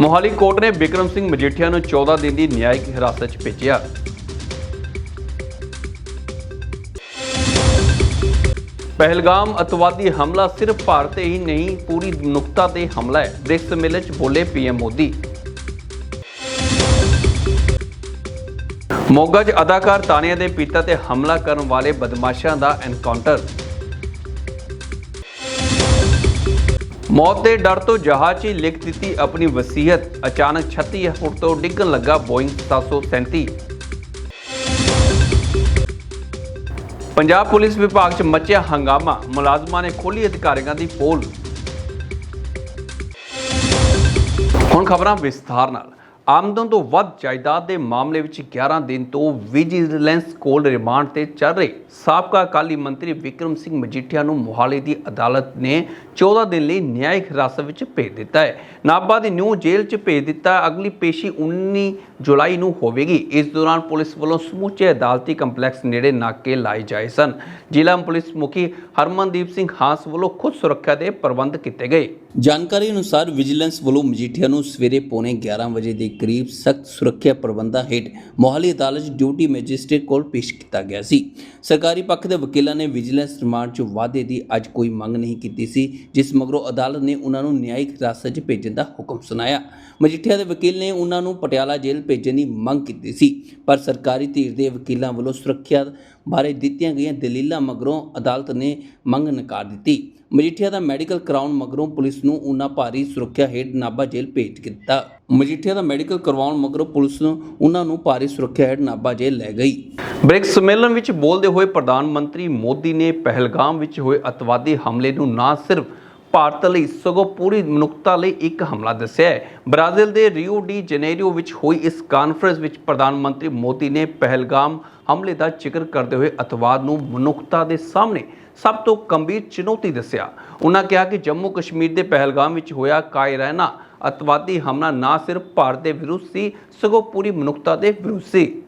Mohali court ਨੇ ਬਿਕਰਮ ਸਿੰਘ ਮਜੀਠੀਆ ਨੂੰ 14 ਦਿਨ ਦੀ ਨਿਆਇਕ ਹਿਰਾਸਤ 'ਚ ਭੇਜਿਆ। ਪਹਿਲਗਾਮ ਅਤਵਾਦੀ ਹਮਲਾ ਸਿਰਫ ਭਾਰਤ ਹੀ ਨਹੀਂ, ਪੂਰੀ ਮਨੁੱਖਤਾ ਤੇ ਹਮਲਾ ਹੈ। ਬ੍ਰਿਕਸ ਸੰਮੇਲਨ 'ਚ ਬੋਲੇ ਪੀਐਮ ਮੋਦੀ। ਮੋਗਾ 'ਚ ਅਦਾਕਾਰ ਤਾਨੀਆ ਦੇ ਪਿਤਾ ਤੇ ਹਮਲਾ ਕਰਨ ਵਾਲੇ ਬਦਮਾਸ਼ਾਂ ਦਾ ਐਨਕਾਊਂਟਰ। ਮੌਤ ਦੇ ਡਰ ਤੋਂ ਜਹਾਜ਼ 'ਚ ਹੀ ਲਿਖ ਦਿੱਤੀ ਆਪਣੀ ਵਸੀਅਤ। ਅਚਾਨਕ 36 ਫੁੱਟ ਤੋਂ ਡਿੱਗਣ ਲੱਗਾ ਬੋਇੰਗ 737 ਪੰਜਾਬ ਪੁਲਿਸ ਵਿਭਾਗ 'ਚ ਮਚਿਆ ਹੰਗਾਮਾ। ਮੁਲਾਜ਼ਮਾਂ ਨੇ ਖੋਲੀ ਅਧਿਕਾਰੀਆਂ ਦੀ ਪੋਲ। ਹੁਣ ਖਬਰਾਂ ਵਿਸਥਾਰ ਨਾਲ। ਆਮਦਨ ਤੋਂ ਵੱਧ ਜਾਇਦਾਦ ਦੇ ਮਾਮਲੇ ਵਿੱਚ 11 ਦਿਨ ਤੋਂ ਵਿਜੀਲੈਂਸ ਕੋਲ ਰਿਮਾਂਡ ਤੇ ਚੱਲ ਰਹੇ ਸਾਬਕਾ ਅਕਾਲੀ ਮੰਤਰੀ ਵਿਕਰਮ ਸਿੰਘ ਮਜੀਠੀਆ ਨੂੰ ਮੋਹਾਲੀ ਦੀ ਅਦਾਲਤ ਨੇ 14 ਦਿਨ ਲਈ ਨਿਆਇਕ ਹਿਰਾਸਤ ਵਿੱਚ ਭੇਜ ਦਿੱਤਾ ਹੈ। ਨਾਭਾ ਦੀ ਨਿਊ ਜੇਲ੍ਹ 'ਚ ਭੇਜ ਦਿੱਤਾ, ਅਗਲੀ ਪੇਸ਼ੀ 19 ਜੁਲਾਈ ਨੂੰ ਹੋਵੇਗੀ। ਇਸ ਦੌਰਾਨ ਪੁਲਿਸ ਵੱਲੋਂ ਸਮੁੱਚੇ ਅਦਾਲਤੀ ਕੰਪਲੈਕਸ ਨੇੜੇ ਨਾਕੇ ਲਾਏ ਜਾਏ ਸਨ। ਜ਼ਿਲ੍ਹਾ ਪੁਲਿਸ ਮੁਖੀ ਹਰਮਨਦੀਪ ਸਿੰਘ ਹਾਂਸ ਵੱਲੋਂ ਖੁਦ ਸੁਰੱਖਿਆ ਦੇ ਪ੍ਰਬੰਧ ਕੀਤੇ ਗਏ। ਜਾਣਕਾਰੀ ਅਨੁਸਾਰ ਵਿਜੀਲੈਂਸ ਵੱਲੋਂ ਮਜੀਠੀਆ ਨੂੰ ਸਵੇਰੇ ਪੌਣੇ 11 ਵਜੇ ਦੇ ਕਰੀਬ ਸਖਤ ਸੁਰੱਖਿਆ ਪ੍ਰਬੰਧਾਂ ਹੇਠ ਮੋਹਾਲੀ ਅਦਾਲਤ 'ਚ ਡਿਊਟੀ ਮੈਜਿਸਟ੍ਰੇਟ ਕੋਲ ਪੇਸ਼ ਕੀਤਾ ਗਿਆ ਸੀ। ਸਰਕਾਰੀ ਪੱਖ ਦੇ ਵਕੀਲਾਂ ਨੇ ਵਿਜੀਲੈਂਸ ਰਿਮਾਂਡ 'ਚ ਵਾਅਦੇ ਦੀ ਅੱਜ ਕੋਈ ਮੰਗ ਨਹੀਂ ਕੀਤੀ ਸੀ, ਜਿਸ ਮਗਰੋਂ ਅਦਾਲਤ ਨੇ ਉਹਨਾਂ ਨੂੰ ਨਿਆਇਕ ਹਿਰਾਸਤ 'ਚ ਭੇਜਣ ਦਾ ਹੁਕਮ ਸੁਣਾਇਆ। ਮਜੀਠੀਆ ਦੇ ਵਕੀਲ ਨੇ ਉਹਨਾਂ ਨੂੰ ਪਟਿਆਲਾ ਜੇਲ੍ਹ ਭੇਜਣ ਦੀ ਮੰਗ ਕੀਤੀ ਸੀ, ਪਰ ਸਰਕਾਰੀ ਧਿਰ ਦੇ ਵਕੀਲਾਂ ਵੱਲੋਂ ਸੁਰੱਖਿਆ ਬਾਰੇ ਦਿੱਤੀਆਂ ਗਈਆਂ ਦਲੀਲਾਂ ਮਗਰੋਂ ਅਦਾਲਤ ਨੇ ਮੰਗ ਨਕਾਰ ਦਿੱਤੀ। ਮਜੀਠੀਆ ਦਾ ਮੈਡੀਕਲ ਕਰਾਉਣ ਮਗਰੋਂ ਪੁਲਿਸ ਨੂੰ ਉਹਨਾਂ ਭਾਰੀ ਸੁਰੱਖਿਆ ਹੇਠ ਨਾਭਾ ਜੇਲ੍ਹ ਭੇਜ ਦਿੱਤਾ। ਮਜੀਠੀਆ ਦਾ ਮੈਡੀਕਲ ਕਰਵਾਉਣ ਮਗਰੋਂ ਪੁਲਿਸ ਨੂੰ ਉਹਨਾਂ ਨੂੰ ਭਾਰੀ ਸੁਰੱਖਿਆ ਹੇਠ ਨਾਭਾ ਜੇਲ੍ਹ ਲੈ ਗਈ। ਬ੍ਰਿਕਸ ਸੰਮੇਲਨ ਵਿੱਚ ਬੋਲਦੇ ਹੋਏ ਪ੍ਰਧਾਨ ਮੰਤਰੀ ਮੋਦੀ ਨੇ ਪਹਿਲਗਾਮ ਵਿੱਚ ਹੋਏ ਅਤਵਾਦੀ ਹਮਲੇ ਨੂੰ ਨਾ ਸਿਰਫ ਭਾਰਤ ਲਈ ਸਗੋਂ ਪੂਰੀ ਮਨੁੱਖਤਾ ਲਈ ਇੱਕ ਹਮਲਾ ਦੱਸਿਆ ਹੈ। ਬ੍ਰਾਜ਼ੀਲ ਦੇ ਰੀਓ ਡੀ ਜਨੇਰੀਓ ਵਿੱਚ ਹੋਈ ਇਸ ਕਾਨਫਰੰਸ ਵਿੱਚ ਪ੍ਰਧਾਨ ਮੰਤਰੀ ਮੋਦੀ ਨੇ ਪਹਿਲਗਾਮ ਹਮਲੇ ਦਾ ਜ਼ਿਕਰ ਕਰਦੇ ਹੋਏ ਅਤਵਾਦ ਨੂੰ ਮਨੁੱਖਤਾ ਦੇ ਸਾਹਮਣੇ ਸਭ ਤੋਂ ਗੰਭੀਰ ਚੁਣੌਤੀ ਦੱਸਿਆ। ਉਹਨਾਂ ਕਿਹਾ ਕਿ ਜੰਮੂ ਕਸ਼ਮੀਰ ਦੇ ਪਹਿਲਗਾਮ ਵਿੱਚ ਹੋਇਆ ਕਾਇਰਾਨਾ ਅਤਵਾਦੀ ਹਮਲਾ ਨਾ ਸਿਰਫ ਭਾਰਤ ਦੇ ਵਿਰੁੱਧ ਸੀ, ਸਗੋਂ ਪੂਰੀ ਮਨੁੱਖਤਾ ਦੇ ਵਿਰੁੱਧ ਸੀ।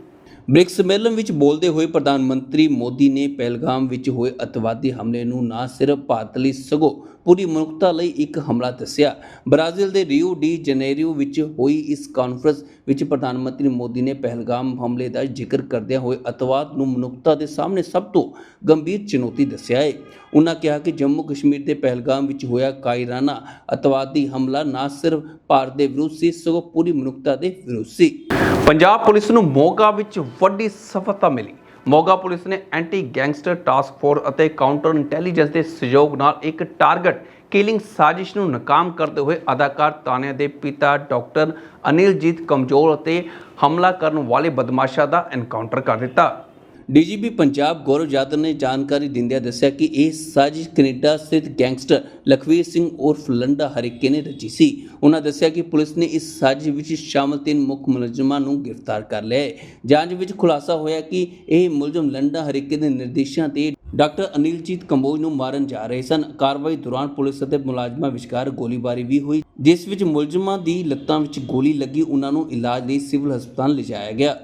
ਬ੍ਰਿਕਸ ਸੰਮੇਲਨ ਵਿੱਚ ਬੋਲਦੇ ਹੋਏ ਪ੍ਰਧਾਨ ਮੰਤਰੀ ਮੋਦੀ ਨੇ ਪਹਿਲਗਾਮ ਵਿੱਚ ਹੋਏ ਅਤਵਾਦੀ ਹਮਲੇ ਨੂੰ ਨਾ ਸਿਰਫ ਭਾਰਤ ਲਈ ਸਗੋਂ ਪੂਰੀ ਮਨੁੱਖਤਾ ਲਈ ਇੱਕ ਹਮਲਾ ਦੱਸਿਆ। ਬ੍ਰਾਜ਼ੀਲ ਦੇ ਰੀਓ ਡੀ ਜਨੇਰੀਓ ਵਿੱਚ ਹੋਈ ਇਸ ਕਾਨਫਰੰਸ ਵਿੱਚ ਪ੍ਰਧਾਨ ਮੰਤਰੀ ਮੋਦੀ ਨੇ ਪਹਿਲਗਾਮ ਹਮਲੇ ਦਾ ਜ਼ਿਕਰ ਕਰਦਿਆਂ ਹੋਏ ਅਤਵਾਦ ਨੂੰ ਮਨੁੱਖਤਾ ਦੇ ਸਾਹਮਣੇ ਸਭ ਤੋਂ ਗੰਭੀਰ ਚੁਣੌਤੀ ਦੱਸਿਆ ਹੈ ਉਹਨਾਂ ਕਿਹਾ ਕਿ ਜੰਮੂ ਕਸ਼ਮੀਰ ਦੇ ਪਹਿਲਗਾਮ ਵਿੱਚ ਹੋਇਆ ਕਾਇਰਾਨਾ ਅਤਵਾਦੀ ਹਮਲਾ ਨਾ ਸਿਰਫ ਭਾਰਤ ਦੇ ਵਿਰੁੱਧ ਸੀ, ਸਗੋਂ ਪੂਰੀ ਮਨੁੱਖਤਾ ਦੇ ਵਿਰੁੱਧ ਸੀ। ਪੰਜਾਬ ਪੁਲਿਸ ਨੂੰ ਮੋਗਾ ਵਿੱਚ ਵੱਡੀ ਸਫਲਤਾ ਮਿਲੀ। ਮੋਗਾ ਪੁਲਿਸ ਨੇ ਐਂਟੀ ਗੈਂਗਸਟਰ ਟਾਸਕ ਫੋਰਸ ਅਤੇ ਕਾਊਂਟਰ ਇੰਟੈਲੀਜੈਂਸ ਦੇ ਸਹਿਯੋਗ ਨਾਲ ਇੱਕ ਟਾਰਗੇਟ ਕਿਲਿੰਗ ਸਾਜ਼ਿਸ਼ ਨੂੰ ਨਾਕਾਮ ਕਰਦੇ ਹੋਏ ਅਦਾਕਾਰ ਤਾਨਿਆ ਦੇ ਪਿਤਾ ਡਾਕਟਰ ਅਨਿਲਜੀਤ ਕਮਜੋਰ ਅਤੇ ਹਮਲਾ ਕਰਨ ਵਾਲੇ ਬਦਮਾਸ਼ਾਂ ਦਾ ਐਨਕਾਊਂਟਰ ਕਰ ਦਿੱਤਾ। ਡੀਜੀਪੀ ਪੰਜਾਬ ਗੌਰਵ ਯਾਦਵ ਨੇ ਜਾਣਕਾਰੀ ਦਿੰਦਿਆਂ ਦੱਸਿਆ ਕਿ ਇਹ ਸਾਜ਼ਿਸ਼ ਕੈਨੇਡਾ ਸਥਿਤ ਗੈਂਗਸਟਰ ਲਖਵੀਰ ਸਿੰਘ ਉਰਫ ਲੰਡਾ ਹਰੀਕੇ ਨੇ ਰਚੀ ਸੀ। ਉਹਨਾਂ ਦੱਸਿਆ ਕਿ ਪੁਲਿਸ ਨੇ ਇਸ ਸਾਜ਼ਿਸ਼ ਵਿੱਚ ਸ਼ਾਮਲ ਤਿੰਨ ਮੁੱਖ ਮੁਲਜ਼ਮਾਂ ਨੂੰ ਗ੍ਰਿਫਤਾਰ ਕਰ ਲਿਆ ਹੈ। ਜਾਂਚ ਵਿੱਚ ਖੁਲਾਸਾ ਹੋਇਆ ਕਿ ਇਹ ਮੁਲਜ਼ਮ ਲੰਡਾ ਹਰੀਕੇ ਦੇ ਨਿਰਦੇਸ਼ਾਂ ਤੇ ਡਾਕਟਰ ਅਨਿਲਜੀਤ ਕੰਬੋਜ ਨੂੰ ਮਾਰਨ ਜਾ ਰਹੇ ਸਨ। ਕਾਰਵਾਈ ਦੌਰਾਨ ਪੁਲਿਸ ਅਤੇ ਮੁਲਾਜ਼ਮਾਂ ਵਿਚਕਾਰ ਗੋਲੀਬਾਰੀ ਵੀ ਹੋਈ, ਜਿਸ ਵਿੱਚ ਮੁਲਜ਼ਮਾਂ ਦੀ ਲੱਤਾਂ ਵਿੱਚ ਗੋਲੀ ਲੱਗੀ। ਉਹਨਾਂ ਨੂੰ ਇਲਾਜ ਲਈ ਸਿਵਲ ਹਸਪਤਾਲ ਲਿਜਾਇਆ ਗਿਆ।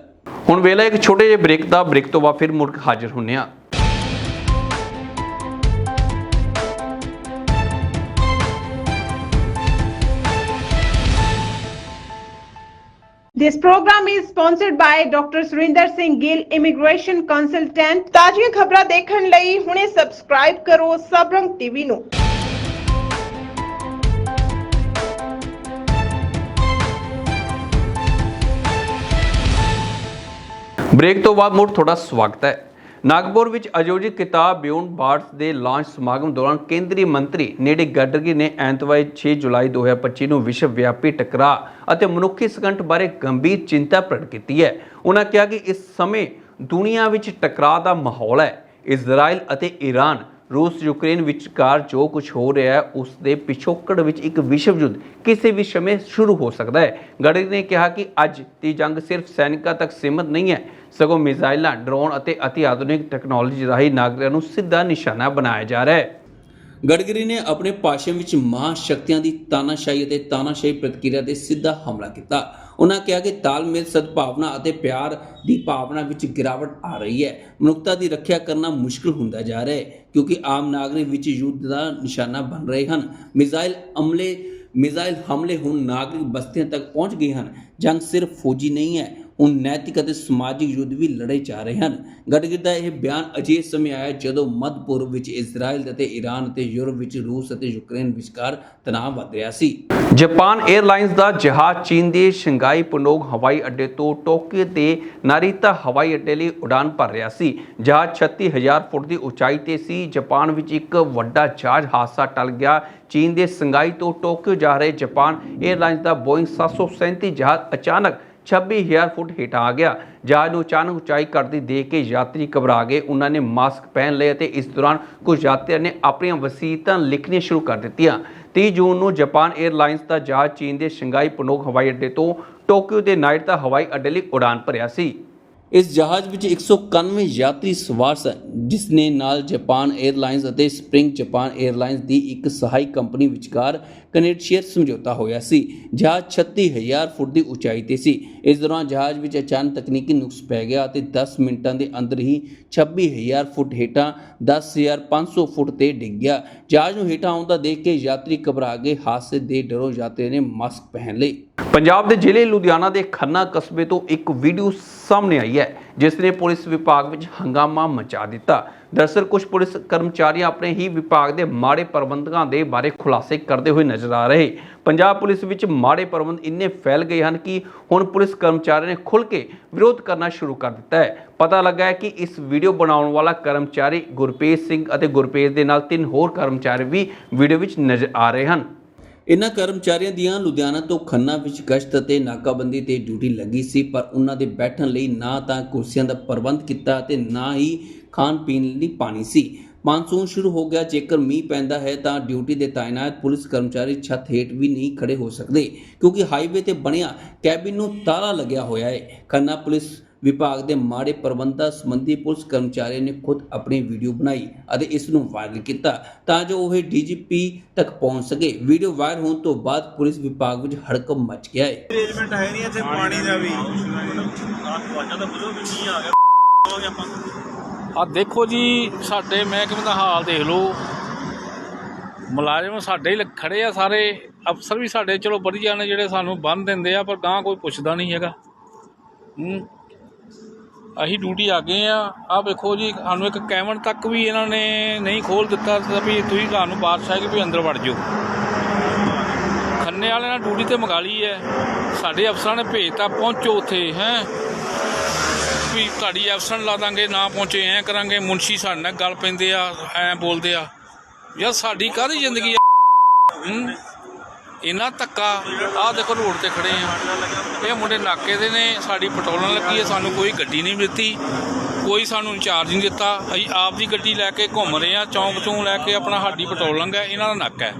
ਹੁਣ ਵੇਲਾ ਇੱਕ ਛੋਟੇ ਜਿਹੇ ਬ੍ਰੇਕ ਦਾ ਬ੍ਰੇਕ ਤੋਂ ਬਾਅਦ ਫਿਰ ਮੁੜ ਕੇ ਹਾਜ਼ਰ ਹੁੰਨੇ ਆ This program is sponsored by Dr. Surinder Singh Gill Immigration Consultant ਤਾਜ਼ੀਆਂ ਖਬਰਾਂ ਦੇਖਣ ਲਈ ਹੁਣੇ ਸਬਸਕ੍ਰਾਈਬ ਕਰੋ ਸਬਰੰਗ ਟੀਵੀ ਨੂੰ ਬ੍ਰੇਕ ਤੋਂ ਬਾਅਦ ਮੁੜ ਤੁਹਾਡਾ ਸਵਾਗਤ ਹੈ। ਨਾਗਪੁਰ ਵਿੱਚ ਆਯੋਜਿਤ ਕਿਤਾਬ ਬਿਯੋਂਡ ਬਾਰਡਸ ਦੇ ਲਾਂਚ ਸਮਾਗਮ ਦੌਰਾਨ ਕੇਂਦਰੀ ਮੰਤਰੀ ਨੇੜੇ ਗਡਕਰੀ ਨੇ ਐਤਵਾਰ 6 ਜੁਲਾਈ 2025 ਨੂੰ ਵਿਸ਼ਵ ਵਿਆਪੀ ਟਕਰਾਅ ਅਤੇ ਮਨੁੱਖੀ ਸੰਕਟ ਬਾਰੇ ਗੰਭੀਰ ਚਿੰਤਾ ਪ੍ਰਗਟ ਕੀਤੀ ਹੈ। ਉਹਨਾਂ ਕਿਹਾ ਕਿ ਇਸ ਸਮੇਂ ਦੁਨੀਆ ਵਿੱਚ ਟਕਰਾਅ ਦਾ ਮਾਹੌਲ ਹੈ। ਇਜ਼ਰਾਈਲ ਅਤੇ ਈਰਾਨ ਰੂਸ ਯੂਕਰੇਨ ਵਿਚਕਾਰ ਜੋ ਕੁਝ ਹੋ ਰਿਹਾ ਹੈ, ਉਸ ਦੇ ਪਿਛੋਕੜ ਵਿੱਚ ਇੱਕ ਵਿਸ਼ਵ ਯੁੱਧ ਕਿਸੇ ਵੀ ਸਮੇਂ ਸ਼ੁਰੂ ਹੋ ਸਕਦਾ ਹੈ। ਗੜਕਰੀ ਨੇ ਕਿਹਾ ਕਿ ਅੱਜ ਦੀ ਜੰਗ ਸਿਰਫ ਸੈਨਿਕਾਂ ਤੱਕ ਸੀਮਤ ਨਹੀਂ ਹੈ, ਸਗੋਂ ਮਿਜ਼ਾਈਲਾਂ, ਡਰੋਨ ਅਤੇ ਅਤੀ ਆਧੁਨਿਕ ਟੈਕਨੋਲੋਜੀ ਰਾਹੀਂ ਨਾਗਰਿਕਾਂ ਨੂੰ ਸਿੱਧਾ ਨਿਸ਼ਾਨਾ ਬਣਾਇਆ ਜਾ ਰਿਹਾ ਹੈ। ਗਡਕਰੀ ਨੇ ਆਪਣੇ ਭਾਸ਼ਣ ਵਿੱਚ ਮਹਾਸ਼ਕਤੀਆਂ ਦੀ ਤਾਨਾਸ਼ਾਹੀ ਅਤੇ ਤਾਨਾਸ਼ਾਹੀ ਪ੍ਰਤੀਕਿਰਿਆ ਤੇ ਸਿੱਧਾ ਹਮਲਾ ਕੀਤਾ। ਉਹਨਾਂ ਕਿਹਾ ਕਿ ਤਾਲਮੇਲ ਸਦਭਾਵਨਾ ਅਤੇ ਪਿਆਰ ਦੀ ਭਾਵਨਾ ਵਿੱਚ ਗਿਰਾਵਟ ਆ ਰਹੀ ਹੈ। ਮਨੁੱਖਤਾ ਦੀ ਰੱਖਿਆ ਕਰਨਾ ਮੁਸ਼ਕਲ ਹੁੰਦਾ ਜਾ ਰਿਹਾ ਹੈ, ਕਿਉਂਕਿ ਆਮ ਨਾਗਰਿਕ ਵਿੱਚ ਯੁੱਧ ਦਾ ਨਿਸ਼ਾਨਾ ਬਣ ਰਹੇ ਹਨ। ਮਿਜ਼ਾਈਲ ਅਮਲੇ ਮਿਜ਼ਾਈਲ ਹਮਲੇ ਹੁਣ ਨਾਗਰਿਕ ਬਸਤੀਆਂ ਤੱਕ ਪਹੁੰਚ ਗਏ ਹਨ। ਜੰਗ ਸਿਰਫ ਫੌਜੀ ਨਹੀਂ ਹੈ ਉਹ ਨੈਤਿਕ ਅਤੇ ਸਮਾਜਿਕ ਯੁੱਧ ਵੀ ਲੜੇ ਜਾ ਰਹੇ ਹਨ। ਗਡਕਰੀ ਦਾ ਇਹ ਬਿਆਨ ਅਜੇ ਸਮੇਂ ਆਇਆ ਜਦੋਂ ਮੱਧ ਪੂਰਬ ਵਿੱਚ ਇਜ਼ਰਾਈਲ ਅਤੇ ਈਰਾਨ ਅਤੇ ਯੂਰਪ ਵਿੱਚ ਰੂਸ ਅਤੇ ਯੂਕਰੇਨ ਵਿਚਕਾਰ ਤਣਾਅ ਵਧ ਰਿਹਾ ਸੀ। ਜਾਪਾਨ 에ਅਰਲਾਈਨਸ ਦਾ ਜਹਾਜ਼ ਚੀਨ ਦੇ ਸ਼ੰਘਾਈ ਪੁਨੋਗ ਹਵਾਈ ਅੱਡੇ ਤੋਂ ਟੋਕੀਓ ਤੇ ਨਾਰੀਤਾ ਹਵਾਈ ਅੱਡੇ ਲਈ ਉਡਾਨ ਭਰ ਰਿਹਾ ਸੀ। ਜਹਾਜ਼ 36000 ਫੁੱਟ ਦੀ ਉਚਾਈ ਤੇ ਸੀ। ਜਾਪਾਨ ਵਿੱਚ ਇੱਕ ਵੱਡਾ ਜਹਾਜ਼ ਹਾਦਸਾ ਟਲ ਗਿਆ। ਚੀਨ ਦੇ ਸੰਘਾਈ ਤੋਂ ਟੋਕੀਓ ਜਾ ਰਹੇ ਜਾਪਾਨ 에ਅਰਲਾਈਨਸ ਦਾ ਬੋਇੰਗ 737 ਜਹਾਜ਼ ਅਚਾਨਕ 26000 ਫੁੱਟ ਹੇਠਾਂ ਆ ਗਿਆ। ਜਹਾਜ਼ ਨੂੰ ਅਚਾਨਕ ਉਚਾਈ ਕਰਦੀ ਦੇਖ ਕੇ ਯਾਤਰੀ ਘਬਰਾ ਗਏ। ਉਹਨਾਂ ਨੇ ਮਾਸਕ ਪਹਿਨ ਲਏ ਅਤੇ ਇਸ ਦੌਰਾਨ ਕੁਝ ਯਾਤਰੀਆਂ ਨੇ ਆਪਣੀਆਂ ਵਸੀਤਾਂ ਲਿਖਣੀਆਂ ਸ਼ੁਰੂ ਕਰ ਦਿੱਤੀਆਂ। 30 ਜੂਨ ਨੂੰ ਜਾਪਾਨ 에ਅਰਲਾਈਨਸ ਦਾ ਜਹਾਜ਼ ਚੀਨ ਦੇ ਸ਼ੰਘਾਈ ਪਨੋਕ ਹਵਾਈ ਅੱਡੇ ਤੋਂ ਟੋਕੀਓ ਦੇ ਨਾਇਟਾ ਹਵਾਈ ਅੱਡੇ ਲਈ ਉਡਾਨ ਭਰਿਆ ਸੀ। ਇਸ ਜਹਾਜ਼ ਵਿੱਚ 191 ਯਾਤਰੀ ਸਵਾਰ ਸਨ ਜਿਸ ਨੇ ਨਾਲ ਜਾਪਾਨ 에ਅਰਲਾਈਨਸ ਅਤੇ ਸਪ੍ਰਿੰਗ ਜਾਪਾਨ 에ਅਰਲਾਈਨਸ ਦੀ ਇੱਕ ਸਹਾਈ ਕੰਪਨੀ ਵਿਚਕਾਰ ਕਨੈਕਟੀਅਰ ਸਮਝੌਤਾ ਹੋਇਆ ਸੀ। ਜਹਾਜ਼ 36000 ਫੁੱਟ ਦੀ ਉਚਾਈ ਤੇ ਸੀ। ਇਸ ਦੌਰਾਨ ਜਹਾਜ਼ ਵਿੱਚ ਅਚਾਨਕ ਤਕਨੀਕੀ ਨੁਕਸ ਪੈ ਗਿਆ ਅਤੇ 10 ਮਿੰਟਾਂ ਦੇ ਅੰਦਰ ਹੀ 26000 ਫੁੱਟ ਹੇਠਾਂ 10500 ਫੁੱਟ ਤੇ ਡਿੱਗ ਗਿਆ। ਜਹਾਜ਼ ਨੂੰ ਹੇਠਾਂ ਆਉਂਦਾ ਦੇਖ ਕੇ ਯਾਤਰੀ ਘਬਰਾ ਗਏ ਹਾਦਸੇ ਦੇ ਡਰੋਂ ਯਾਤਰੀ ਨੇ ਮਾਸਕ ਪਹਿਨ ਲਈ ਪੰਜਾਬ ਦੇ ਜ਼ਿਲ੍ਹੇ ਲੁਧਿਆਣਾ ਦੇ ਖੰਨਾ ਕਸਬੇ ਤੋਂ ਇੱਕ ਵੀਡੀਓ ਸਾਹਮਣੇ ਆਈ ਹੈ, ਜਿਸ ਨੇ ਪੁਲਿਸ ਵਿਭਾਗ ਵਿੱਚ ਹੰਗਾਮਾ ਮਚਾ ਦਿੱਤਾ। ਦਰਅਸਲ, ਕੁਝ ਪੁਲਿਸ ਕਰਮਚਾਰੀ ਆਪਣੇ ਹੀ ਵਿਭਾਗ ਦੇ ਮਾੜੇ ਪ੍ਰਬੰਧਕਾਂ ਦੇ ਬਾਰੇ ਖੁਲਾਸੇ ਕਰਦੇ ਹੋਏ ਨਜ਼ਰ ਆ ਰਹੇ। ਪੰਜਾਬ ਪੁਲਿਸ ਵਿੱਚ ਮਾੜੇ ਪ੍ਰਬੰਧ ਇੰਨੇ ਫੈਲ ਗਏ ਹਨ ਕਿ ਹੁਣ ਪੁਲਿਸ ਕਰਮਚਾਰੀਆਂ ਨੇ ਖੁੱਲ੍ਹ ਕੇ ਵਿਰੋਧ ਕਰਨਾ ਸ਼ੁਰੂ ਕਰ ਦਿੱਤਾ ਹੈ। ਪਤਾ ਲੱਗਾ ਹੈ ਕਿ ਇਸ ਵੀਡੀਓ ਬਣਾਉਣ ਵਾਲਾ ਕਰਮਚਾਰੀ ਗੁਰਪ੍ਰੀਤ ਸਿੰਘ ਅਤੇ ਗੁਰਪ੍ਰੀਤ ਦੇ ਨਾਲ ਤਿੰਨ ਹੋਰ ਕਰਮਚਾਰੀ ਵੀ ਵੀਡੀਓ ਵਿੱਚ ਨਜ਼ਰ ਆ ਰਹੇ ਹਨ। ਇਨ੍ਹਾਂ ਕਰਮਚਾਰੀਆਂ ਦੀਆਂ ਲੁਧਿਆਣਾ ਤੋਂ ਖੰਨਾ ਵਿੱਚ ਗਸ਼ਤ ਅਤੇ ਨਾਕਾਬੰਦੀ ਤੇ ਡਿਊਟੀ ਲੱਗੀ ਸੀ, ਪਰ ਉਹਨਾਂ ਦੇ ਬੈਠਣ ਲਈ ਨਾ ਤਾਂ ਕੁਰਸੀਆਂ ਦਾ ਪ੍ਰਬੰਧ ਕੀਤਾ ਅਤੇ ਨਾ ਹੀ ਖਾਣ ਪੀਣ ਲਈ ਪਾਣੀ ਸੀ। ਮਾਨਸੂਨ ਸ਼ੁਰੂ ਹੋ ਗਿਆ, ਜੇਕਰ ਮੀਂਹ ਪੈਂਦਾ ਹੈ ਤਾਂ ਡਿਊਟੀ ਦੇ ਤਾਇਨਾਤ ਪੁਲਿਸ ਕਰਮਚਾਰੀ ਛੱਤ ਹੇਠ ਵੀ ਨਹੀਂ ਖੜੇ ਹੋ ਸਕਦੇ, ਕਿਉਂਕਿ ਹਾਈਵੇ ਤੇ ਬਣਿਆ ਕੈਬਿਨ ਨੂੰ ਤਾਲਾ ਲੱਗਿਆ ਹੋਇਆ ਹੈ। ਖੰਨਾ ਪੁਲਿਸ ਵਿਭਾਗ ਦੇ ਮਾੜੇ ਪ੍ਰਬੰਧਾਂ ਸੰਬੰਧੀ ਪੁਲਿਸ ਕਰਮਚਾਰੀ ਨੇ ਖੁਦ ਆਪਣੀ ਵੀਡੀਓ ਬਣਾਈ ਅਤੇ ਇਸ ਨੂੰ ਵਾਇਰਲ ਕੀਤਾ ਤਾਂ ਜੋ ਉਹ ਡੀਜੀਪੀ ਤੱਕ ਪਹੁੰਚ ਸਕੇ। ਵੀਡੀਓ ਵਾਇਰਲ ਹੋਣ ਤੋਂ ਬਾਅਦ ਪੁਲਿਸ ਵਿਭਾਗ ਵਿੱਚ ਹੜਕੰਪ ਮਚ ਗਿਆ ਹੈ। ਅਰੇਂਜਮੈਂਟ ਹੈ ਨਹੀਂ ਇੱਥੇ ਪਾਣੀ ਦਾ ਵੀ। ਆ ਦੇਖੋ ਜੀ ਸਾਡੇ ਮਹਿਕਮੇ ਦਾ ਹਾਲ ਦੇਖ ਲਓ। ਮੁਲਾਜ਼ਮ ਸਾਡੇ ਹੀ ਖੜੇ ਆ ਸਾਰੇ। ਅਫਸਰ ਵੀ ਸਾਡੇ ਚਲੋ ਵਧੀਆ ਨੇ ਜਿਹੜੇ ਸਾਨੂੰ ਬੰਨ ਦਿੰਦੇ ਆ ਪਰ ਗਾਂ ਕੋਈ ਪੁੱਛਦਾ ਨਹੀਂ ਹੈਗਾ। ਹੂੰ ਅਸੀਂ ਡਿਊਟੀ ਆ ਗਏ ਆ। ਆ ਵੇਖੋ ਜੀ, ਸਾਨੂੰ ਇੱਕ ਕੈਮਨ ਤੱਕ ਵੀ ਇਹਨਾਂ ਨੇ ਨਹੀਂ ਖੋਲ ਦਿੱਤਾ ਵੀ ਤੁਸੀਂ ਤੁਹਾਨੂੰ ਬਾਰਿਸ਼ ਹੈ ਕਿ ਵੀ ਅੰਦਰ ਵੜ ਜਾਓ। ਖੰਨੇ ਵਾਲਿਆਂ ਨੇ ਡਿਊਟੀ ਤੇ ਮੰਗਾ ਲਈ ਹੈ। ਸਾਡੇ ਅਫਸਰਾਂ ਨੇ ਭੇਜਤਾ, ਪਹੁੰਚੋ ਉੱਥੇ, ਹੈ। ਵੀ ਤੁਹਾਡੀ ਐਬਸੈਂਟ ਲਾ ਦਾਂਗੇ, ਨਾ ਪਹੁੰਚੇ, ਐ ਕਰਾਂਗੇ, ਮੁਨਸ਼ੀ ਸਾਡੇ ਨਾਲ ਗੱਲ ਪੈਂਦੇ ਆ, ਐ ਬੋਲਦੇ ਆ। ਯਾਰ ਸਾਡੀ ਕਾਹਦੀ ਜ਼ਿੰਦਗੀ ਆ? ਇੰਨਾ ਧੱਕਾ, ਆਹ ਦੇਖੋ ਰੋਡ ਤੇ ਖੜੇ ਆ। ਇਹ ਮੁੰਡੇ ਨਾਕੇ ਦੇ ਨੇ, ਸਾਡੀ ਪਟਰੋਲਾਂ ਲੱਗੀ ਹੈ ਸਾਨੂੰ ਕੋਈ ਗੱਡੀ ਨਹੀਂ ਦਿੱਤੀ, ਕੋਈ ਸਾਨੂੰ ਇੰਚਾਰਜ ਨਹੀਂ ਦਿੱਤਾ। ਅਸੀਂ ਆਪ ਦੀ ਗੱਡੀ ਲੈ ਕੇ ਘੁੰਮ ਰਹੇ ਆ, ਚੌਂਕ ਚੋਂ ਲੈ ਕੇ ਆਪਣਾ ਸਾਡੀ ਪਟਰੋਲਿੰਗ ਹੈ ਇਹਨਾਂ ਦਾ ਨੱਕ ਹੈ।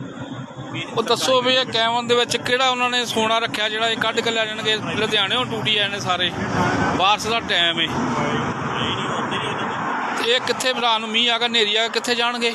ਉਹ ਦੱਸੋ ਵੀ ਇਹ ਕੈਮਨ ਦੇ ਵਿੱਚ ਕਿਹੜਾ ਉਹਨਾਂ ਨੇ ਸੋਨਾ ਰੱਖਿਆ, ਜਿਹੜਾ ਇਹ ਕੱਢ ਕੇ ਲੈ ਜਾਣਗੇ? ਲੁਧਿਆਣੇੋਂ ਟੂਟੀ ਆਏ ਨੇ ਸਾਰੇ। ਬਾਰਿਸ਼ ਦਾ ਟਾਈਮ ਏ। ਤੇ ਇਹ ਕਿੱਥੇ ਰਾਤ ਨੂੰ ਮੀਂਹ ਆ ਗਿਆ, ਹਨੇਰੀ ਆ ਗਿਆ, ਕਿੱਥੇ ਜਾਣਗੇ?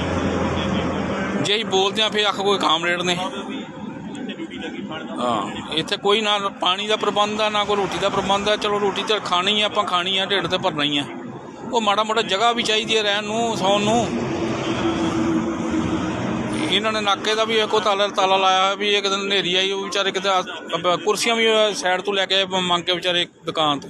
ਜੇ ਅਸੀਂ ਬੋਲਦੇ ਆ ਫਿਰ ਆਖ ਕੋਈ ਕਾਮਰੇਡ ਨੇ ਹਾਂ, ਇੱਥੇ ਕੋਈ ਨਾ ਪਾਣੀ ਦਾ ਪ੍ਰਬੰਧ ਆ, ਨਾ ਕੋਈ ਰੋਟੀ ਦਾ ਪ੍ਰਬੰਧ ਆ। ਚਲੋ ਰੋਟੀ ਤਾਂ ਖਾਣੀ ਆ, ਆਪਾਂ ਖਾਣੀ ਆ, ਢਿੱਡ ਤੇ ਭਰਨਾ ਹੀ ਆ। ਉਹ ਮਾੜਾ ਮੋਟਾ ਜਗ੍ਹਾ ਵੀ ਚਾਹੀਦੀ ਹੈ ਰਹਿਣ ਨੂੰ, ਸੌਣ ਨੂੰ। ਇਹਨਾਂ ਨੇ ਨਾਕੇ ਦਾ ਵੀ ਇੱਕੋ ਤਾਲਾ ਤਾਲਾ ਲਾਇਆ ਹੋਇਆ ਵੀ ਇੱਕ ਦਿਨ ਹਨੇਰੀ ਆਈ, ਉਹ ਵਿਚਾਰੇ ਕਿਤੇ ਆ- ਕੁਰਸੀਆਂ ਵੀ ਸਾਈਡ ਤੋਂ ਲੈ ਕੇ ਮੰਗ ਕੇ ਵਿਚਾਰੇ ਦੁਕਾਨ ਤੋਂ।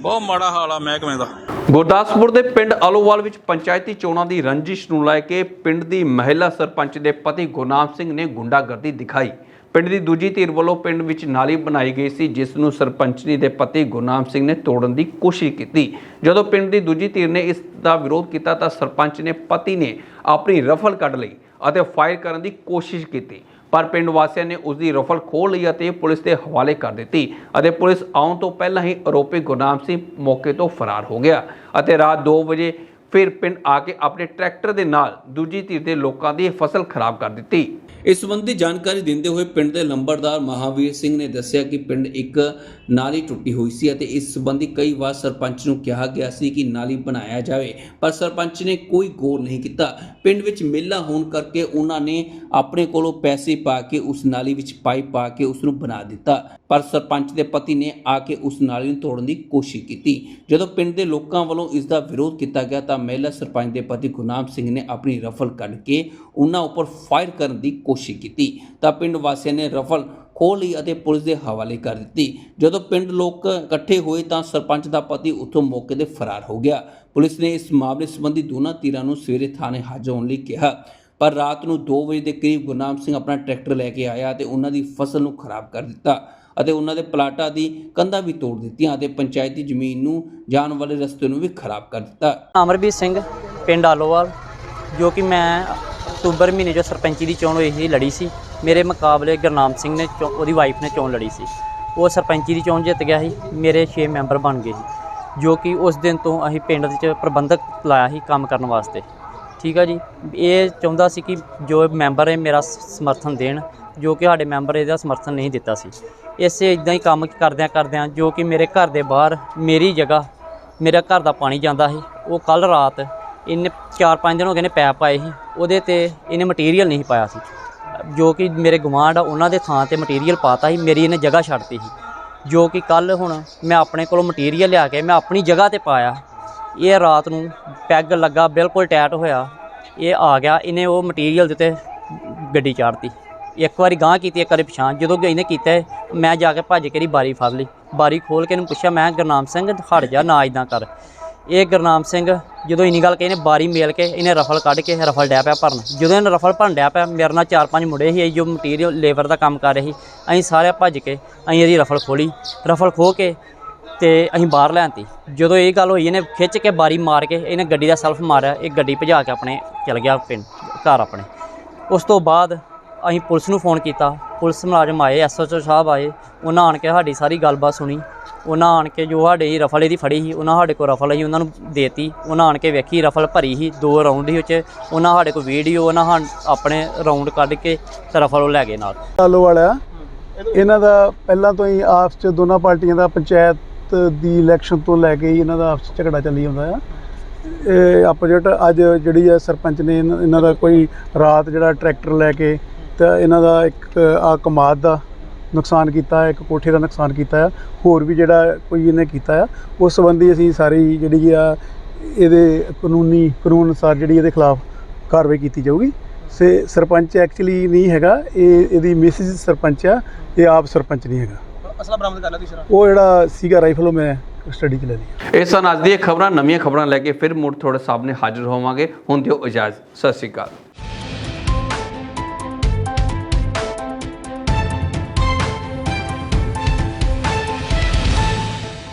ਬਹੁਤ ਮਾੜਾ ਹਾਲ ਆ ਮਹਿਕਮੇ ਦਾ। ਗੁਰਦਾਸਪੁਰ ਦੇ ਪਿੰਡ ਅਲੋਵਾਲ ਵਿੱਚ ਪੰਚਾਇਤੀ ਚੋਣਾਂ ਦੀ ਰੰਜਿਸ਼ ਨੂੰ ਲੈ ਕੇ ਪਿੰਡ ਦੀ ਮਹਿਲਾ ਸਰਪੰਚ ਦੇ ਪਤੀ ਗੁਰਨਾਮ ਸਿੰਘ ਨੇ ਗੁੰਡਾਗਰਦੀ ਦਿਖਾਈ। ਪਿੰਡ ਦੀ ਦੂਜੀ ਧਿਰ ਵੱਲੋਂ ਪਿੰਡ ਵਿੱਚ ਨਾਲੀ ਬਣਾਈ ਗਈ ਸੀ, ਜਿਸ ਨੂੰ ਸਰਪੰਚਨੀ ਦੇ ਪਤੀ ਗੁਰਨਾਮ ਸਿੰਘ ਨੇ ਤੋੜਨ ਦੀ ਕੋਸ਼ਿਸ਼ ਕੀਤੀ। ਜਦੋਂ ਪਿੰਡ ਦੀ ਦੂਜੀ ਧਿਰ ਨੇ ਇਸ ਦਾ ਵਿਰੋਧ ਕੀਤਾ ਤਾਂ ਸਰਪੰਚ ਨੇ ਪਤੀ ਨੇ ਆਪਣੀ ਰਫਲ ਕੱਢ ਲਈ ਅਤੇ ਫਾਇਰ ਕਰਨ ਦੀ ਕੋਸ਼ਿਸ਼ ਕੀਤੀ। ਪਰ ਪਿੰਡ ਵਾਸੀਆਂ ਨੇ ਉਸ ਦੀ ਰਫਲ ਖੋਲ ਲਈ ਅਤੇ ਪੁਲਿਸ ਦੇ ਹਵਾਲੇ ਕਰ ਦਿੱਤੀ ਅਤੇ ਪੁਲਿਸ ਆਉਣ ਤੋਂ ਪਹਿਲਾਂ ਹੀ ਆਰੋਪੀ ਗੁਰਨਾਮ ਸਿੰਘ ਮੌਕੇ ਤੋਂ ਫਰਾਰ ਹੋ ਗਿਆ ਅਤੇ ਰਾਤ 2 ਵਜੇ ਫਿਰ ਪਿੰਡ ਆ ਕੇ ਆਪਣੇ ਟਰੈਕਟਰ ਦੇ ਨਾਲ ਦੂਜੀ ਧਿਰ ਦੇ ਲੋਕਾਂ ਦੀ ਫਸਲ ਖਰਾਬ ਕਰ ਦਿੱਤੀ। ਇਸ ਸੰਬੰਧੀ ਜਾਣਕਾਰੀ ਦਿੰਦੇ ਹੋਏ ਪਿੰਡ ਦੇ ਲੰਬੜਦਾਰ ਮਹਾਵੀਰ ਸਿੰਘ ਨੇ ਦੱਸਿਆ ਕਿ ਪਿੰਡ ਇੱਕ ਨਾਲੀ ਟੁੱਟੀ ਹੋਈ ਸੀ ਅਤੇ ਇਸ ਸੰਬੰਧੀ ਕਈ ਵਾਰ ਸਰਪੰਚ ਨੂੰ ਕਿਹਾ ਗਿਆ ਸੀ ਕਿ ਨਾਲੀ ਬਣਾਇਆ ਜਾਵੇ, ਪਰ ਸਰਪੰਚ ਨੇ ਕੋਈ ਗੌਰ ਨਹੀਂ ਕੀਤਾ। ਪਿੰਡ ਵਿੱਚ ਮੇਲਾ ਹੋਣ ਕਰਕੇ ਉਹਨਾਂ ਨੇ ਆਪਣੇ ਕੋਲੋਂ ਪੈਸੇ ਪਾ ਕੇ ਉਸ ਨਾਲੀ ਵਿੱਚ ਪਾਈਪ ਪਾ ਕੇ ਉਸ ਨੂੰ ਬਣਾ ਦਿੱਤਾ, ਪਰ ਸਰਪੰਚ ਦੇ ਪਤੀ ਨੇ ਆ ਕੇ ਉਸ ਨਾਲੀ ਨੂੰ ਤੋੜਨ ਦੀ ਕੋਸ਼ਿਸ਼ ਕੀਤੀ। ਜਦੋਂ ਪਿੰਡ ਦੇ ਲੋਕਾਂ ਵੱਲੋਂ ਇਸ ਦਾ ਵਿਰੋਧ ਕੀਤਾ ਗਿਆ ਤਾਂ ਮਹਿਲਾ ਸਰਪੰਚ ਦੇ ਪਤੀ ਗੁਰਨਾਮ ਸਿੰਘ ਨੇ ਆਪਣੀ ਰਫਲ ਕੱਢ ਕੇ ਉਹਨਾਂ ਉੱਪਰ ਫਾਇਰ ਕਰਨ ਦੀ ਕੋਸ਼ਿਸ਼ ਕੀਤੀ ਤਾਂ ਪਿੰਡ ਵਾਸੀਆਂ ਨੇ ਰਫਲ ਖੋਹ ਲਈ ਅਤੇ ਪੁਲਿਸ ਦੇ ਹਵਾਲੇ ਕਰ ਦਿੱਤੀ। ਜਦੋਂ ਪਿੰਡ ਲੋਕ ਇਕੱਠੇ ਹੋਏ ਤਾਂ ਸਰਪੰਚ ਦਾ ਪਤੀ ਉੱਥੋਂ ਮੌਕੇ ਤੇ ਫਰਾਰ ਹੋ ਗਿਆ। ਪੁਲਿਸ ਨੇ ਇਸ ਮਾਮਲੇ ਸੰਬੰਧੀ ਦੋਨਾਂ ਧਿਰਾਂ ਨੂੰ ਸਵੇਰੇ ਥਾਣੇ ਹਾਜ਼ਰ ਹੋਣ ਲਈ ਕਿਹਾ। ਪਰ ਰਾਤ ਨੂੰ 2 ਵਜੇ ਦੇ ਕਰੀਬ ਗੁਰਨਾਮ ਸਿੰਘ ਆਪਣਾ ਟਰੈਕਟਰ ਲੈ ਕੇ ਆਇਆ ਤੇ ਉਹਨਾਂ ਦੀ ਫਸਲ ਨੂੰ ਖਰਾਬ ਕਰ ਦਿੱਤਾ ਅਤੇ ਉਹਨਾਂ ਦੇ ਪਲਾਟਾਂ ਦੀ ਕੰਧਾਂ ਵੀ ਤੋੜ ਦਿੱਤੀਆਂ ਅਤੇ ਪੰਚਾਇਤੀ ਜ਼ਮੀਨ ਨੂੰ ਜਾਣ ਵਾਲੇ ਰਸਤੇ ਨੂੰ ਵੀ ਖਰਾਬ ਕਰ ਦਿੱਤਾ। ਅਮਰਬੀਰ ਸਿੰਘ, ਪਿੰਡ ਆਲੋਵਾਲ, ਜੋ ਕਿ ਮੈਂ ਅਕਤੂਬਰ ਮਹੀਨੇ ਜੋ ਸਰਪੰਚੀ ਦੀ ਚੋਣ ਹੋਈ ਸੀ, ਲੜੀ ਸੀ। ਮੇਰੇ ਮੁਕਾਬਲੇ ਗੁਰਨਾਮ ਸਿੰਘ ਨੇ ਚੋ- ਉਹਦੀ ਵਾਈਫ ਨੇ ਚੋਣ ਲੜੀ ਸੀ। ਉਹ ਸਰਪੰਚੀ ਦੀ ਚੋਣ ਜਿੱਤ ਗਿਆ ਸੀ, ਮੇਰੇ 6 ਮੈਂਬਰ ਬਣ ਗਏ ਸੀ। ਜੋ ਕਿ ਉਸ ਦਿਨ ਤੋਂ ਅਸੀਂ ਪਿੰਡ ਵਿੱਚ ਪ੍ਰਬੰਧਕ ਲਾਇਆ ਸੀ ਕੰਮ ਕਰਨ ਵਾਸਤੇ। ਠੀਕ ਆ ਜੀ? ਇਹ ਚਾਹੁੰਦਾ ਸੀ ਕਿ ਜੋ ਮੈਂਬਰ ਹੈ ਮੇਰਾ ਸਮਰਥਨ ਦੇਣ, ਜੋ ਕਿ ਸਾਡੇ ਮੈਂਬਰ ਇਹਦਾ ਸਮਰਥਨ ਨਹੀਂ ਦਿੱਤਾ ਸੀ। ਇਸੇ ਇਦਾਂ ਹੀ ਕੰਮ ਕਰਦਿਆਂ ਕਰਦਿਆਂ ਜੋ ਕਿ ਮੇਰੇ ਘਰ ਦੇ ਬਾਹਰ ਮੇਰੀ ਜਗ੍ਹਾ, ਮੇਰਾ ਘਰ ਦਾ ਪਾਣੀ ਜਾਂਦਾ ਸੀ। ਉਹ ਕੱਲ ਰਾਤ ਇਹਨੇ 4-5 ਦਿਨ ਹੋ ਗਏ ਨੇ ਪੈਪ ਪਾਏ ਸੀ, ਉਹਦੇ ਤੇ ਇਹਨੇ ਮਟੀਰੀਅਲ ਨਹੀਂ ਪਾਇਆ ਸੀ। ਜੋ ਕਿ ਮੇਰੇ ਗੁਆਂਢ ਆ, ਉਹਨਾਂ ਦੇ ਥਾਂ ਤੇ ਮਟੀਰੀਅਲ ਪਾਤਾ ਸੀ, ਮੇਰੀ ਇਹਨੇ ਜਗ੍ਹਾ ਛੱਡਤੀ ਸੀ। ਜੋ ਕਿ ਕੱਲ ਹੁਣ ਮੈਂ ਆਪਣੇ ਕੋਲੋਂ ਮਟੀਰੀਅਲ ਲਿਆ ਕੇ ਮੈਂ ਆਪਣੀ ਜਗ੍ਹਾ ਤੇ ਪਾਇਆ। ਇਹ ਰਾਤ ਨੂੰ ਪੈਗ ਲੱਗਾ, ਬਿਲਕੁਲ ਟਾਈਟ ਹੋਇਆ। ਇਹ ਆ ਗਿਆ, ਇਹਨੇ ਉਹ ਮਟੀਰੀਅਲ ਦੇ ਉੱਤੇ ਗੱਡੀ ਚਾੜਤੀ। ਇੱਕ ਵਾਰੀ ਗਾਂਹ ਕੀਤੀ, ਇੱਕ ਵਾਰੀ ਪਛਾਣ। ਜਦੋਂ ਕਿ ਇਹਨੇ ਕੀਤਾ, ਮੈਂ ਜਾ ਕੇ ਭੱਜ ਕੇ ਇਹਦੀ ਬਾਰੀ ਫੜ ਲਈ। ਬਾਰੀ ਖੋਲ ਕੇ ਇਹਨੂੰ ਪੁੱਛਿਆ, ਮੈਂ ਗੁਰਨਾਮ ਸਿੰਘ, ਹਟ ਜਾ, ਨਾ ਇਦਾਂ ਕਰ। ਇਹ ਗੁਰਨਾਮ ਸਿੰਘ ਜਦੋਂ ਇੰਨੀ ਗੱਲ ਕਹੀ ਇਹਨੇ ਬਾਰੀ ਮੇਲ ਕੇ ਇਹਨੇ ਰਫਲ ਕੱਢ ਕੇ ਰਫਲ ਡਿਆ ਪਿਆ ਭਰਨ। ਜਦੋਂ ਇਹਨੇ ਰਫਲ ਭਰਨ ਡਿਆ ਪਿਆ, ਮੇਰੇ ਨਾਲ ਚਾਰ ਪੰਜ ਮੁੰਡੇ ਸੀ ਜੋ ਮਟੀਰੀਅਲ ਲੇਬਰ ਦਾ ਕੰਮ ਕਰ ਰਹੇ ਸੀ, ਅਸੀਂ ਸਾਰੇ ਭੱਜ ਕੇ ਅਸੀਂ ਇਹਦੀ ਰਫਲ ਖੋਲੀ। ਰਫਲ ਖੋ ਕੇ ਤੇ ਅਸੀਂ ਬਾਹਰ ਲੈਣਤੀ ਜਦੋਂ ਇਹ ਗੱਲ ਹੋਈ, ਇਹਨੇ ਖਿੱਚ ਕੇ ਬਾਰੀ ਮਾਰ ਕੇ ਇਹਨੇ ਗੱਡੀ ਦਾ ਸੈਲਫ ਮਾਰਿਆ, ਇਹ ਗੱਡੀ ਭਜਾ ਕੇ ਆਪਣੇ ਚਲ ਗਿਆ ਪਿੰਡ, ਘਰ ਆਪਣੇ। ਉਸ ਤੋਂ ਬਾਅਦ ਅਸੀਂ ਪੁਲਿਸ ਨੂੰ ਫੋਨ ਕੀਤਾ। ਪੁਲਿਸ ਮੁਲਾਜ਼ਮ ਆਏ ਐਸਐਚਓ ਸਾਹਿਬ ਆਏ, ਉਹਨਾਂ ਆਣ ਕੇ ਸਾਡੀ ਸਾਰੀ ਗੱਲਬਾਤ ਸੁਣੀ। ਉਹਨਾਂ ਆਣ ਕੇ ਜੋ ਸਾਡੇ ਰਫਲ ਇਹਦੀ ਫੜੀ ਸੀ, ਉਹਨਾਂ ਸਾਡੇ ਕੋਲ ਰਫਲ ਸੀ ਉਹਨਾਂ ਨੂੰ ਦੇਤੀ। ਉਹਨਾਂ ਆਣ ਕੇ ਵੇਖੀ ਰਫਲ ਭਰੀ ਸੀ, ਦੋ ਰਾਉਂਡ ਹੀ ਉੱਚ ਉਹਨਾਂ ਸਾਡੇ ਕੋਲ ਵੀਡੀਓ ਉਹਨਾਂ ਹਾਂ ਆਪਣੇ ਰਾਉਂਡ ਕੱਢ ਕੇ ਰਫਲ ਉਹ ਲੈ ਗਏ ਨਾਲ। ਆਲੋ ਵਾਲਾ, ਇਹਨਾਂ ਦਾ ਪਹਿਲਾਂ ਤੋਂ ਹੀ ਆਪਸ ਚ ਦੋਨਾਂ ਪਾਰਟੀਆਂ ਦਾ ਪੰਚਾਇਤ ਦੀ ਇਲੈਕਸ਼ਨ ਤੋਂ ਲੈ ਕੇ ਹੀ ਇਹਨਾਂ ਦਾ ਆਪਸ 'ਚ ਝਗੜਾ ਚੱਲੀ ਜਾਂਦਾ ਆ। ਇਹ ਆਪੋਜੀਟ ਅੱਜ ਜਿਹੜੀ ਆ ਸਰਪੰਚ ਨੇ ਇਹਨਾਂ ਇਹਨਾਂ ਦਾ ਕੋਈ ਰਾਤ ਜਿਹੜਾ ਟਰੈਕਟਰ ਲੈ ਕੇ ਤਾਂ ਇਹਨਾਂ ਦਾ ਇੱਕ ਆ ਕਮਾਦ ਦਾ ਨੁਕਸਾਨ ਕੀਤਾ ਹੈ ਇੱਕ ਕੋਠੇ ਦਾ ਨੁਕਸਾਨ ਕੀਤਾ ਆ ਹੋਰ ਵੀ ਜਿਹੜਾ ਕੋਈ ਇਹਨੇ ਕੀਤਾ ਆ ਉਸ ਸੰਬੰਧੀ ਅਸੀਂ ਸਾਰੀ ਜਿਹੜੀ ਆ ਇਹਦੇ ਕਾਨੂੰਨੀ ਕਾਨੂੰਨ ਅਨੁਸਾਰ ਜਿਹੜੀ ਇਹਦੇ ਖਿਲਾਫ ਕਾਰਵਾਈ ਕੀਤੀ ਜਾਊਗੀ। ਸੇ ਸਰਪੰਚ ਐਕਚੁਅਲੀ ਨਹੀਂ ਹੈਗਾ ਇਹ ਇਹਦੀ ਮਿਸਿਸ ਸਰਪੰਚ ਆ ਇਹ ਆਪ ਸਰਪੰਚ ਨਹੀਂ ਹੈਗਾ। ਅਸਲਾ ਬਰਾਮਦ ਕਰ ਲਿਆ ਤੀਸਰਾ ਉਹ ਜਿਹੜਾ ਸੀਗਾ ਰਾਈਫਲ ਉਹ ਮੈਂ ਸਟੱਡੀ ਚ ਲੈ ਲਈ। ਇਹ ਸਨ ਅੱਜ ਦੀਆਂ ਖਬਰਾਂ ਨਵੀਆਂ ਖਬਰਾਂ ਲੈ ਕੇ ਫਿਰ ਮੁੜ ਤੁਹਾਡੇ ਸਾਹਮਣੇ ਹਾਜ਼ਰ ਹੋਵਾਂਗੇ। ਹੁਣ ਦਿਓ ਇਜਾਜ਼ਤ। ਸਤਿ ਸ਼੍ਰੀ ਅਕਾਲ।